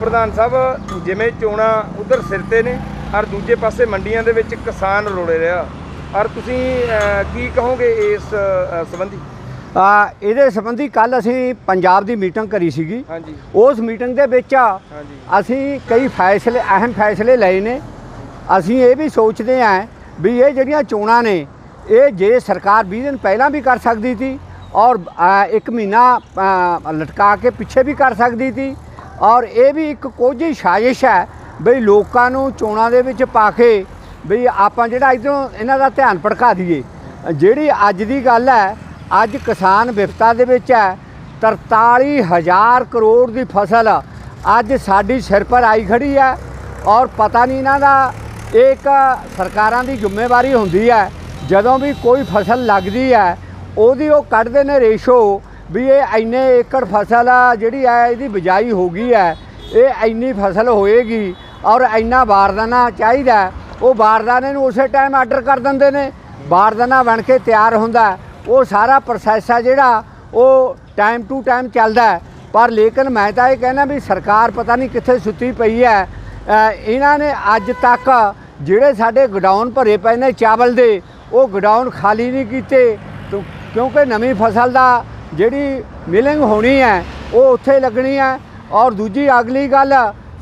ਪ੍ਰਧਾਨ ਸਾਹਿਬ ਜਿਵੇਂ ਚੋਣਾਂ ਉਧਰ ਸਿਰ ਤੇ ਨੇ ਔਰ ਦੂਜੇ ਪਾਸੇ ਮੰਡੀਆਂ ਦੇ ਵਿੱਚ ਕਿਸਾਨ ਰੋਲੇ ਰਿਹਾ। ਔਰ ਤੁਸੀਂ ਕੀ ਕਹੋਗੇ ਇਸ ਸੰਬੰਧੀ? ਆ ਇਹਦੇ ਸੰਬੰਧੀ ਕੱਲ ਅਸੀਂ ਪੰਜਾਬ ਦੀ ਮੀਟਿੰਗ ਕਰੀ ਸੀਗੀ। ਹਾਂਜੀ। ਉਸ ਮੀਟਿੰਗ ਦੇ ਵਿੱਚ ਅਸੀਂ ਕਈ ਫੈਸਲੇ ਅਹਿਮ ਫੈਸਲੇ ਲਏ ਨੇ। ਅਸੀਂ ਇਹ ਵੀ ਸੋਚਦੇ ਆਂ ਵੀ ਇਹ ਜਿਹੜੀਆਂ ਚੋਣਾਂ ਨੇ ਇਹ ਜੇ ਸਰਕਾਰ 20 ਦਿਨ ਪਹਿਲਾਂ ਵੀ ਕਰ ਸਕਦੀ ਸੀ ਔਰ ਇੱਕ ਮਹੀਨਾ ਲਟਕਾ ਕੇ ਪਿੱਛੇ ਵੀ ਕਰ ਸਕਦੀ ਸੀ ਔਰ ਇਹ ਵੀ ਇੱਕ ਕੋਝੀ ਸਾਜ਼ਿਸ਼ ਹੈ ਬਈ ਲੋਕਾਂ ਨੂੰ ਚੋਣਾਂ ਦੇ ਵਿੱਚ ਪਾ ਕੇ ਬਈ ਆਪਾਂ ਜਿਹੜਾ ਇਧਰੋਂ ਇਹਨਾਂ ਦਾ ਧਿਆਨ ਭੜਕਾ ਦਈਏ, ਜਿਹੜੀ ਅੱਜ ਦੀ ਗੱਲ ਹੈ, ਅੱਜ ਕਿਸਾਨ ਵਿਪਤਾ ਦੇ ਵਿੱਚ ਹੈ 43000 ਕਰੋੜ ਦੀ ਫਸਲ ਅੱਜ ਸਾਡੀ ਸਿਰ ਪਰ ਆਈ ਖੜੀ ਹੈ ਔਰ ਪਤਾ ਨਹੀਂ ਇਹਨਾਂ ਦਾ ਇੱਕ ਸਰਕਾਰਾਂ ਦੀ ਜ਼ਿੰਮੇਵਾਰੀ ਹੁੰਦੀ ਹੈ, ਜਦੋਂ ਵੀ ਕੋਈ ਫਸਲ ਲੱਗਦੀ ਹੈ, ਉਹਦੀ ਉਹ ਕੱਢਦੇ ਨੇ ਰੇਸ਼ੋ ਵੀ ਇਹ ਇੰਨੇ ਏਕੜ ਫਸਲ ਆ, ਜਿਹੜੀ ਹੈ ਇਹਦੀ ਬਿਜਾਈ ਹੋ ਗਈ ਹੈ ਇਹ ਇੰਨੀ ਫਸਲ ਹੋਏਗੀ ਔਰ ਇੰਨਾ ਬਾਰਦਾਨਾ ਚਾਹੀਦਾ ਉਹ ਬਾਰਦਾਨੇ ਨੂੰ ਉਸੇ ਟਾਈਮ ਆਰਡਰ ਕਰ ਦਿੰਦੇ ਨੇ। ਬਾਰਦਾਨਾ ਬਣ ਕੇ ਤਿਆਰ ਹੁੰਦਾ ਉਹ ਸਾਰਾ ਪ੍ਰੋਸੈਸ ਹੈ ਜਿਹੜਾ, ਉਹ ਟਾਈਮ ਟੂ ਟਾਈਮ ਚੱਲਦਾ ਪਰ ਲੇਕਿਨ ਮੈਂ ਤਾਂ ਇਹ ਕਹਿਣਾ ਵੀ ਸਰਕਾਰ ਪਤਾ ਨਹੀਂ ਕਿੱਥੇ ਸੁੱਤੀ ਪਈ ਹੈ। ਇਹਨਾਂ ਨੇ ਅੱਜ ਤੱਕ ਜਿਹੜੇ ਸਾਡੇ ਗਡਾਊਨ ਭਰੇ ਪਏ ਨੇ ਚਾਵਲ ਦੇ, ਉਹ ਗਡਾਊਨ ਖਾਲੀ ਨਹੀਂ ਕੀਤੇ। ਕਿਉਂਕਿ ਨਵੀਂ ਫਸਲ ਦਾ ਜਿਹੜੀ ਮਿਲਿੰਗ ਹੋਣੀ ਹੈ, ਉਹ ਉੱਥੇ ਲੱਗਣੀ ਹੈ। ਔਰ ਦੂਜੀ ਅਗਲੀ ਗੱਲ,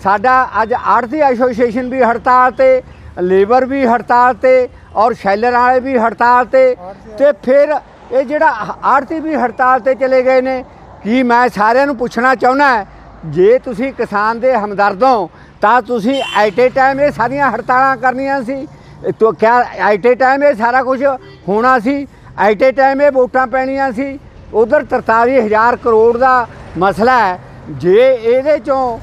ਸਾਡਾ ਅੱਜ ਆੜਤੀ ਐਸੋਸੀਏਸ਼ਨ ਵੀ ਹੜਤਾਲ ਤੇ, ਲੇਬਰ ਵੀ ਹੜਤਾਲ ਤੇ, ਔਰ ਸ਼ੈਲਰ ਵਾਲੇ ਵੀ ਹੜਤਾਲ ਤੇ। ਤੇ ਫਿਰ ਇਹ ਜਿਹੜਾ ਆੜਤੀ ਵੀ ਹੜਤਾਲ ਤੇ ਚਲੇ ਗਏ ਨੇ, ਕੀ ਮੈਂ ਸਾਰਿਆਂ ਨੂੰ ਪੁੱਛਣਾ ਚਾਹੁੰਦਾ ਜੇ ਤੁਸੀਂ ਕਿਸਾਨ ਦੇ ਹਮਦਰਦ ਹੋ, ਤਾਂ ਤੁਸੀਂ ਐਟ ਏ ਟਾਈਮ ਇਹ ਸਾਰੀਆਂ ਹੜਤਾਲਾਂ ਕਰਨੀਆਂ ਸੀ। ਤੋ ਕਿਆ ਐਟ ਏ ਟਾਈਮ ਇਹ ਸਾਰਾ ਕੁਝ ਹੋਣਾ ਸੀ, ਐਟ ਏ ਟਾਈਮ ਇਹ ਵੋਟਾਂ ਪੈਣੀਆਂ ਸੀ। ਉਧਰ 43000 ਕਰੋੜ ਦਾ ਮਸਲਾ ਹੈ। ਜੇ ਇਹਦੇ ਚੋਂ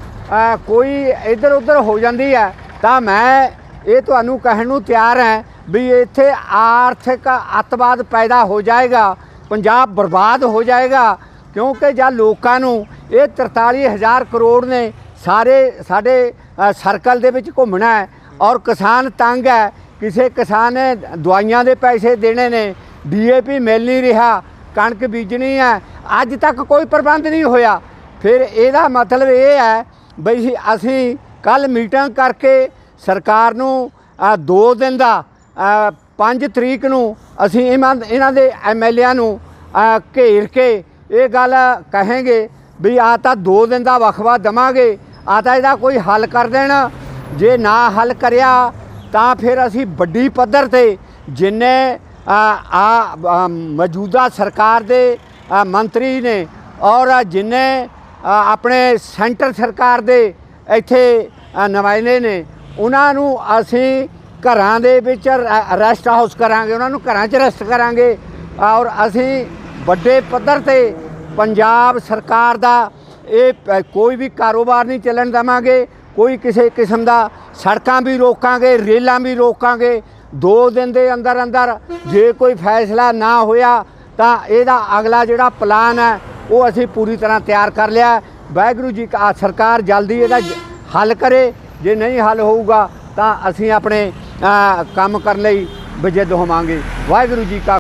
ਕੋਈ ਇੱਧਰ ਉੱਧਰ ਹੋ ਜਾਂਦੀ ਹੈ, ਤਾਂ ਮੈਂ ਇਹ ਤੁਹਾਨੂੰ ਕਹਿਣ ਨੂੰ ਤਿਆਰ ਹਾਂ ਵੀ ਇੱਥੇ ਆਰਥਿਕ ਅੱਤਵਾਦ ਪੈਦਾ ਹੋ ਜਾਏਗਾ, ਪੰਜਾਬ ਬਰਬਾਦ ਹੋ ਜਾਏਗਾ, ਕਿਉਂਕਿ ਜਾਂ ਲੋਕਾਂ ਨੂੰ ਇਹ 43000 ਕਰੋੜ ਨੇ ਸਾਰੇ ਸਾਡੇ ਸਰਕਲ ਦੇ ਵਿੱਚ ਘੁੰਮਣਾ ਹੈ ਔਰ ਕਿਸਾਨ ਤੰਗ ਹੈ। ਕਿਸੇ ਕਿਸਾਨ ਨੇ ਦਵਾਈਆਂ ਦੇ ਪੈਸੇ ਦੇਣੇ ਨੇ ਡੀਏਪੀ ਮਿਲ ਨਹੀਂ ਰਿਹਾ ਕਣਕ ਬੀਜਣੀ ਹੈ ਅੱਜ ਤੱਕ ਕੋਈ ਪ੍ਰਬੰਧ ਨਹੀਂ ਹੋਇਆ। ਫਿਰ ਇਹਦਾ ਮਤਲਬ ਇਹ ਹੈ ਬਈ ਅਸੀਂ ਕੱਲ ਮੀਟਿੰਗ ਕਰਕੇ ਸਰਕਾਰ ਨੂੰ ਅ, ਦੋ ਦਿਨ ਦਾ 5 ਤਰੀਕ ਨੂੰ ਅਸੀਂ ਇਹਨਾਂ ਇਹਨਾਂ ਦੇ ਐਮਐਲਏਆਂ ਨੂੰ ਘੇਰ ਕੇ ਇਹ ਗੱਲ ਕਹਾਂਗੇ ਵੀ ਆ ਤਾਂ ਦੋ ਦਿਨ ਦਾ ਵਕਫਾ ਦਵਾਂਗੇ ਆ ਤਾਂ ਇਹਦਾ ਕੋਈ ਹੱਲ ਕਰ ਦੇਣ। ਜੇ ਨਾ ਹੱਲ ਕਰਿਆ ਤਾਂ ਫਿਰ ਅਸੀਂ ਵੱਡੀ ਪੱਧਰ ਤੇ ਜਿੰਨੇ ਆ ਮੌਜੂਦਾ ਸਰਕਾਰ ਦੇ ਮੰਤਰੀ ਨੇ ਔਰ ਜਿੰਨੇ ਆਪਣੇ ਸੈਂਟਰ ਸਰਕਾਰ ਦੇ ਇੱਥੇ ਆ, ਨੁਮਾਇੰਦੇ ਨੇ ਉਹਨਾਂ ਨੂੰ ਅਸੀਂ ਘਰਾਂ ਦੇ ਵਿੱਚ ਰੈਸਟ ਹਾਊਸ ਕਰਾਂਗੇ ਉਹਨਾਂ ਨੂੰ ਘਰਾਂ 'ਚ ਰੈਸਟ ਕਰਾਂਗੇ। ਔਰ ਅਸੀਂ ਵੱਡੇ ਪੱਧਰ ਤੇ ਪੰਜਾਬ ਸਰਕਾਰ ਦਾ ਇਹ ਕੋਈ ਵੀ ਕਾਰੋਬਾਰ ਨਹੀਂ ਚੱਲਣ ਦੇਵਾਂਗੇ ਕੋਈ ਕਿਸੇ ਕਿਸਮ ਦਾ ਸੜਕਾਂ ਵੀ ਰੋਕਾਂਗੇ ਰੇਲਾਂ ਵੀ ਰੋਕਾਂਗੇ ਦੋ ਦਿਨ ਦੇ ਅੰਦਰ ਅੰਦਰ ਜੇ ਕੋਈ ਫੈਸਲਾ ਨਾ ਹੋਇਆ ਤਾਂ ਇਹਦਾ ਅਗਲਾ ਜਿਹੜਾ ਪਲਾਨ ਹੈ, ਉਹ ਅਸੀਂ ਪੂਰੀ ਤਰ੍ਹਾਂ ਤਿਆਰ ਕਰ ਲਿਆ ਵਾਹਿਗੁਰੂ ਜੀ ਕਾ ਸਰਕਾਰ ਜਲਦੀ ਇਹਦਾ ਹੱਲ ਕਰੇ। ਜੇ ਨਹੀਂ ਹੱਲ ਹੋਊਗਾ ਤਾਂ ਅਸੀਂ ਆਪਣੇ ਕੰਮ ਕਰਨ ਲਈ ਬਜਿੱਦ ਹੋਵਾਂਗੇ। ਵਾਹਿਗੁਰੂ ਜੀ ਕਾ